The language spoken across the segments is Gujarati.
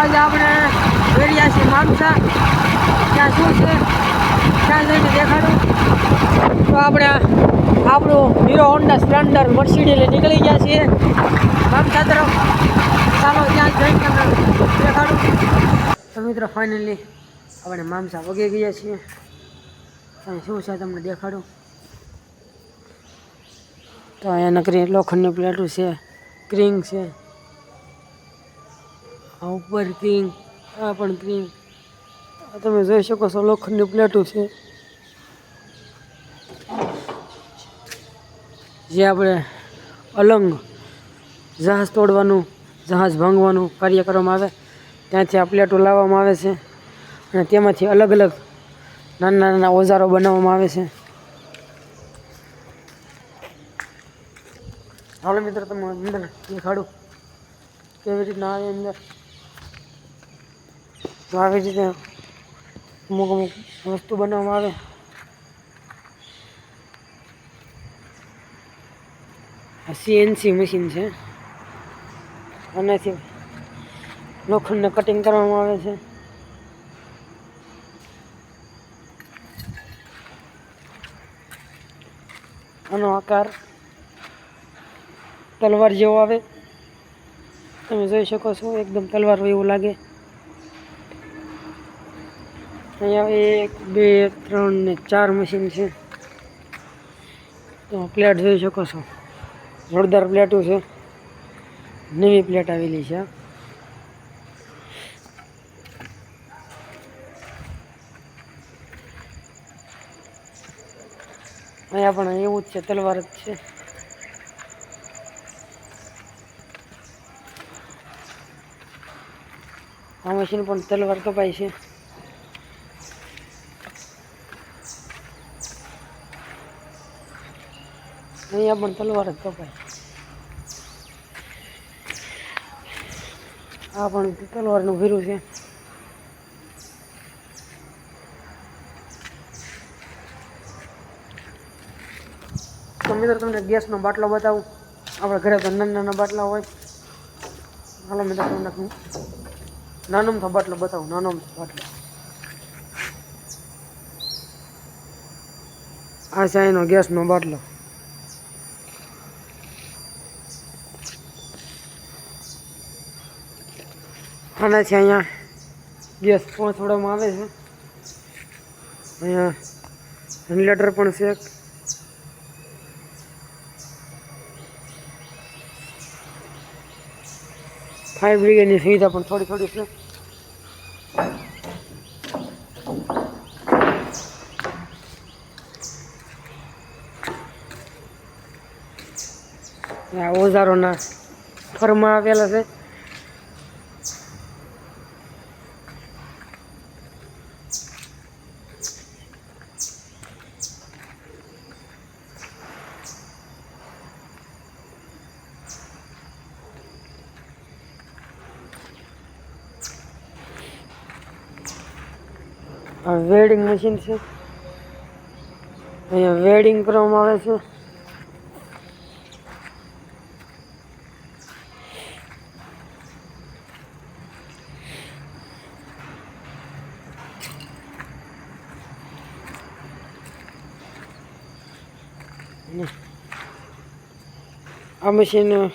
આજે આપણે વેરિયા છીએ મામસા ત્યાં શું છે? ત્યાં જઈને દેખાડું. તો આપણે આપણું હીરો હોન્ડા સ્પ્લેન્ડર મર્સિડી નીકળી ગયા છીએ. મામસા તરફ. ચાલો ત્યાં જઈને દેખાડું. તો મિત્રો ફાઇનલી આપણે મામસા વગી ગયા છીએ. ત્યાં શું છે તમને દેખાડું? તો અહીંયા નકરી લોખંડની પ્લેટો છે, ક્રિંગ છે. આ ઉપર ક્રિંગ આ પણ ક્રિંગ આ તમે જોઈ શકો છો, લોખંડની પ્લેટો છે. જે આપણે અલંગ જહાજ તોડવાનું, જહાજ ભાંગવાનું કાર્ય કરવામાં આવે, ત્યાંથી આ પ્લેટો લાવવામાં આવે છે. અને તેમાંથી અલગ અલગ નાના નાના ઓજારો બનાવવામાં આવે છે. હાલો મિત્રો, તમે અંદર દેખાડું કેવી રીતના આવે અંદર? તો આવી રીતે અમુક અમુક વસ્તુ બનાવવામાં આવે. આ સીએનસી મશીન છે. આનાથી લોખંડને કટિંગ કરવામાં આવે છે. આનો આકાર તલવાર જેવો આવે. તમે જોઈ શકો છો, એકદમ તલવાર એવું લાગે. અહીંયા એક, બે, ત્રણ ને ચાર મશીન છે. તો પ્લેટ જોઈ શકો છો. જોરદાર પ્લેટો છે. નવી પ્લેટ આવેલી છે. અહીંયા પણ એવું જ છે, તલવાર જ છે. આ મશીન પણ તલવાર કપાય છે. અહીંયા પણ તલવાર જ કપાય. આ પણ તલવારનું ભીરું છે. તો મિત્રો, તમને ગેસનો બાટલો બતાવું. આપણે ઘરે તો નાના નાના બાટલા હોય. હાલો મિત્રો, તમને નાનો બાટલો બતાવું નાનો બાટલો. આ છે એનો ગેસનો બાટલો. આનાથી અહીંયા. ગેસ પહોંચાડવામાં આવે છે. અહીંયા વેન્ટિલેટર પણ છે. ફાયર બ્રિગેડની સુવિધા પણ થોડી થોડી છે. આ ઓજારોના ફરમાં આવેલા છે આ વેલ્ડિંગ મશીન છે. અહીંયા વેડિંગ કરવામાં આવે છે. આ મશીન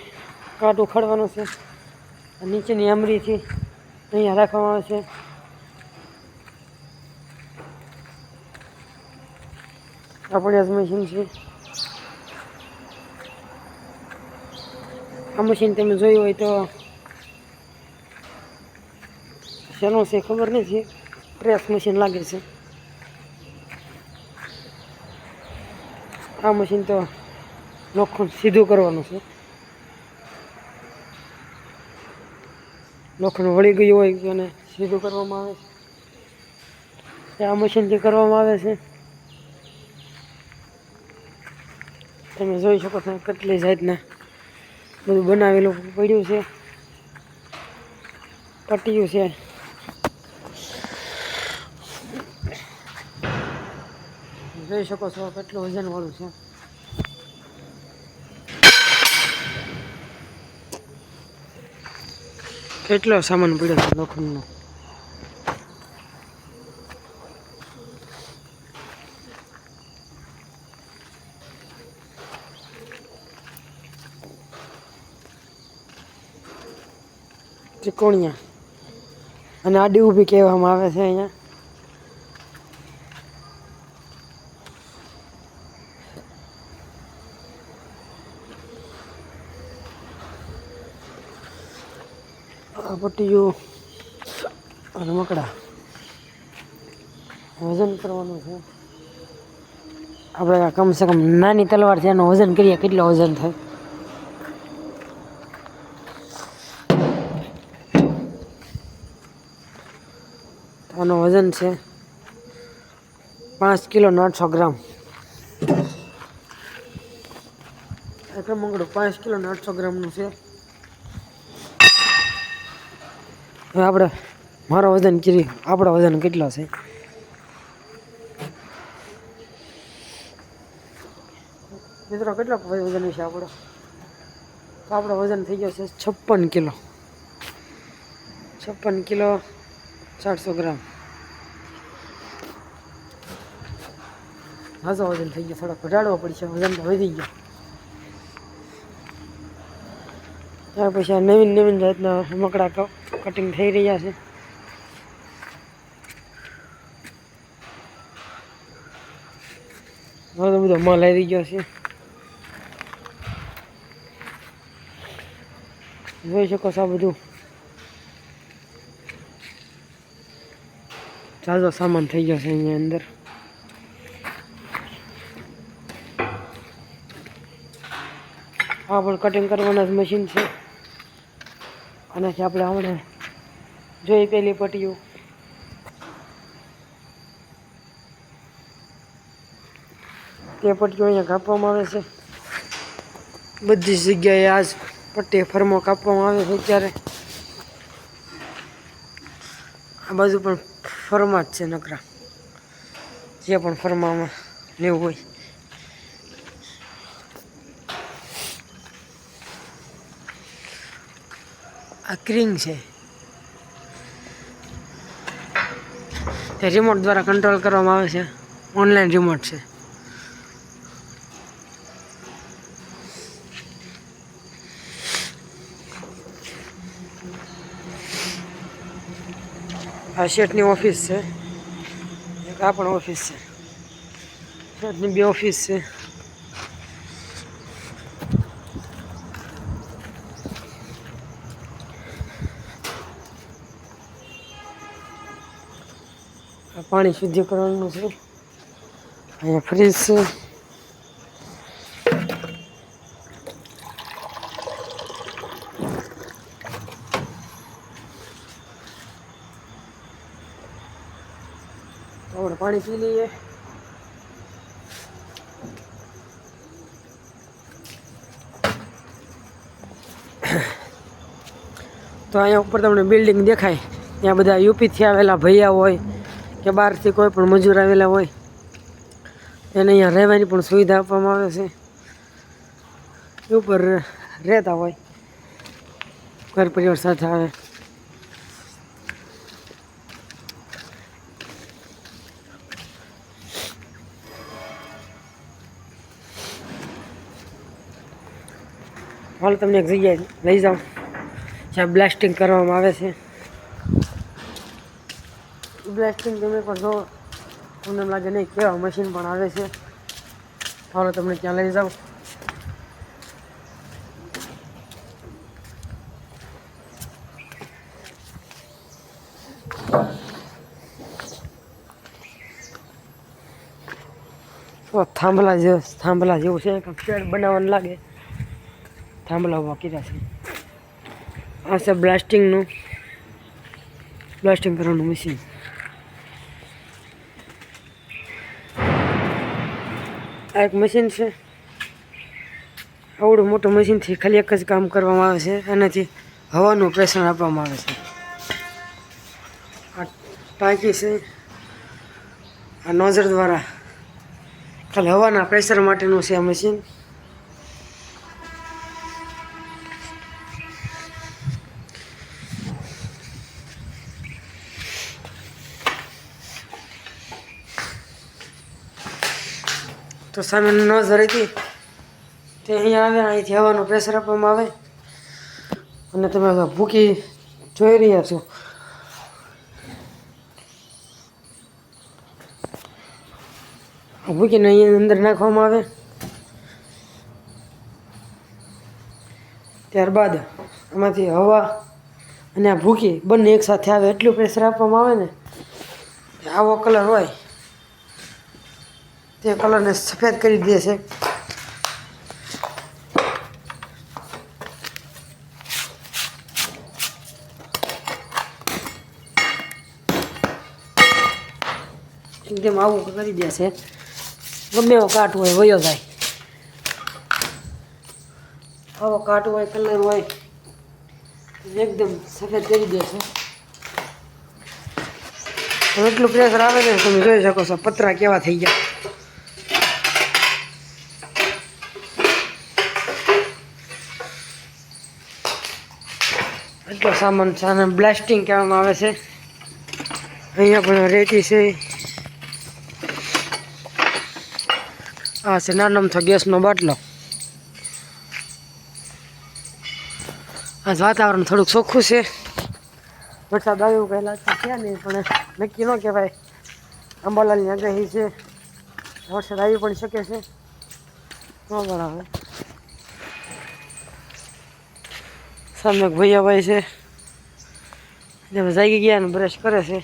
કાટ ઉખાડવાનું છે. નીચેની આમરીથી અહીંયા રાખવામાં આવે છે. આપણે મશીન છે. આ મશીન તમે જોયું હોય તો શેનું છે ખબર નથી. પ્રેસ મશીન લાગે છે. આ મશીન તો લોખંડ સીધું કરવાનું છે. લોખંડ વળી ગયું હોય અને સીધું કરવામાં આવે છે. આ મશીનથી કરવામાં આવે છે. તમે જોઈ શકો છો કેટલી જાતના બધું બનાવેલું પડ્યું છે. પટ્યું છે. જોઈ શકો છો કેટલું વજનવાળું છે. કેટલો સામાન પડ્યો છે લોખંડનો? ત્રિકોણિયા. અને આડી ઊભી કહેવામાં આવે છે અહીંયા. આ અને રમકડા વજન કરવાનું છે. આપણે કમસે કમ નાની તલવાર છે, એનું વજન કરીએ, કેટલો વજન થાય? આનું વજન છે. પાંચ કિલો આઠસો ગ્રામ. એક મંગળું પાંચ કિલો આઠસો ગ્રામનું છે. હવે આપણે મારો વજન કરી, આપણો વજન કેટલો છે? મિત્રો, કેટલો વજન છે આપણો? તો આપણો વજન થઈ ગયો છે છપ્પન કિલો. છપ્પન કિલો ચારસો ગ્રામ. હાજો વજન થઈ ગયો થોડો ઘટાડવો પડશે, વજન તો વધી ગયો. ત્યાર પછી આ નવીન નવીન જાતના રમકડા કટિંગ થઈ રહ્યા છે. હવે તો બધો માલ આવી ગયો છે. જોઈ શકો છો આ બધું. તાજો સામાન થઈ ગયો છે અહીંયા અંદર. આ પણ કટિંગ કરવાના જ મશીન છે. આનાથી આપણે હમણાં જોઈ પેલી પટ્ટીઓ. તે પટ્ટીઓ અહીંયા કાપવામાં આવે છે. બધી જ જગ્યાએ આજ પટ્ટી ફરમો કાપવામાં આવે છે અત્યારે. આ બાજુ પણ ફરમા જ છે નકરા. જે પણ ફરમામાં લેવું હોય. ક્રિંગ છે. તે રિમોટ દ્વારા કંટ્રોલ કરવામાં આવે છે. ઓનલાઈન રિમોટ છે. આ શેઠની ઓફિસ છે. એક આ પણ ઓફિસ છે. શેઠની બે ઓફિસ છે. પાણી શુદ્ધિકરણનું છે. અહીંયા ફ્રીજ છે. આપણે પાણી પી લઈએ. તો અહીંયા ઉપર તમને બિલ્ડિંગ દેખાય. ત્યાં બધા યુપીથી આવેલા ભૈયા હોય. કે બહારથી કોઈ પણ મજૂર આવેલા હોય, એને અહીંયા રહેવાની પણ સુવિધા આપવામાં આવે છે. ઉપર રહેતા હોય, ઘર પરિવાર સાથે આવે. હાલ, તમને એક જગ્યાએ લઈ જાઉં, જ્યાં બ્લાસ્ટિંગ કરવામાં આવે છે. બ્લાસ્ટિંગ તમે કરશો, તમને લાગે નહીં કેવા મશીન પણ આવે છે. હાલો, તમને ત્યાં લઈ જાઓ થાંભલા જેવું થાંભલા જેવું છે, કંઈક શેડ બનાવવાનું લાગે. થાંભલા ઊભા કર્યા છે. આ છે બ્લાસ્ટિંગનું બ્લાસ્ટિંગ કરવાનું મશીન આ એક મશીન છે. આવડું મોટું મશીનથી ખાલી એક જ કામ કરવામાં આવે છે. એનાથી હવાનું પ્રેશર આપવામાં આવે છે. આ ટાંકી છે. આ નોઝર દ્વારા ખાલી હવાના પ્રેશર માટેનું છે આ મશીન તો સામે નજર હતી તે અહીંયા આવે, અહીંથી હવાનું પ્રેશર આપવામાં આવે. અને તમે ભૂકી જોઈ રહ્યા છો. ભૂકીને અહીંયા અંદર નાખવામાં આવે. ત્યારબાદ આમાંથી હવા અને આ ભૂકી બંને એકસાથે આવે, એટલું પ્રેશર આપવામાં આવે ને. આવો કલર હોય. તે કલરને સફેદ કરી દે છે. એકદમ આવું કરી દે છે. ગમે એવો કાટ હોય, વયો જાય. આવો કાટ હોય, કલર હોય, એકદમ સફેદ કરી દે છે. એટલું પ્રેશર આવે ને, તમે જોઈ શકો છો, પતરા કેવા થઈ ગયા. સામાન આને બ્લાસ્ટિંગ કહેવામાં આવે છે. અહીંયા પણ રેતી છે. આ છે નાનો અમથો ગેસનો બાટલો. આજ વાતાવરણ થોડુંક ચોખ્ખું છે. વરસાદ આવ્યો કંઈ લાગતું છે નહીં, પણ નક્કી ન કહેવાય. અંબાલાલની આગાહી છે. વરસાદ આવી પણ શકે છે. ન બરાબર સામે ભૈયાભાઈ છે. એટલે જાગી ગયા ને બ્રશ કરે છે.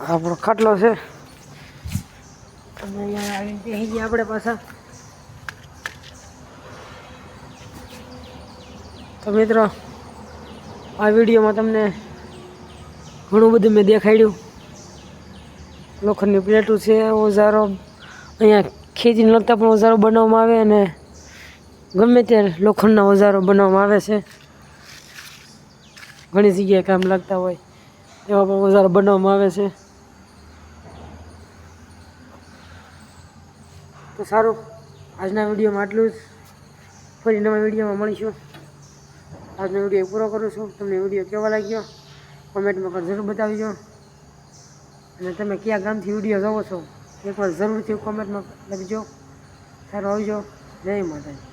આપણો ખાટલો છે. અને અહીંયા ગયા આપણે પાછા. તો મિત્રો આ વિડીયોમાં તમને ઘણું બધું મેં દેખાડ્યું. લોખંડની પ્લેટો છે ઓઝારો અહીંયા ખેતીને લગતા પણ ઓઝારો બનાવવામાં આવે અને ગમે ત્યારે લોખંડના ઓઝારો બનાવવામાં આવે છે. ઘણી જગ્યાએ કામ લાગતા હોય એવા પણ ઓઝારો બનાવવામાં આવે છે. તો સારું, આજના વિડીયોમાં આટલું જ. ફરી નવા વિડીયોમાં મળીશું. આજનો વીડિયો પૂરો કરું છું. તમને વીડિયો કેવો લાગ્યો? કોમેન્ટમાં પણ જરૂર બતાવજો. અને તમે કયા ગામથી વીડિયો જોવો છો, એકવાર જરૂરથી કોમેન્ટમાં લખજો. સારું આવજો. જય માતાજી.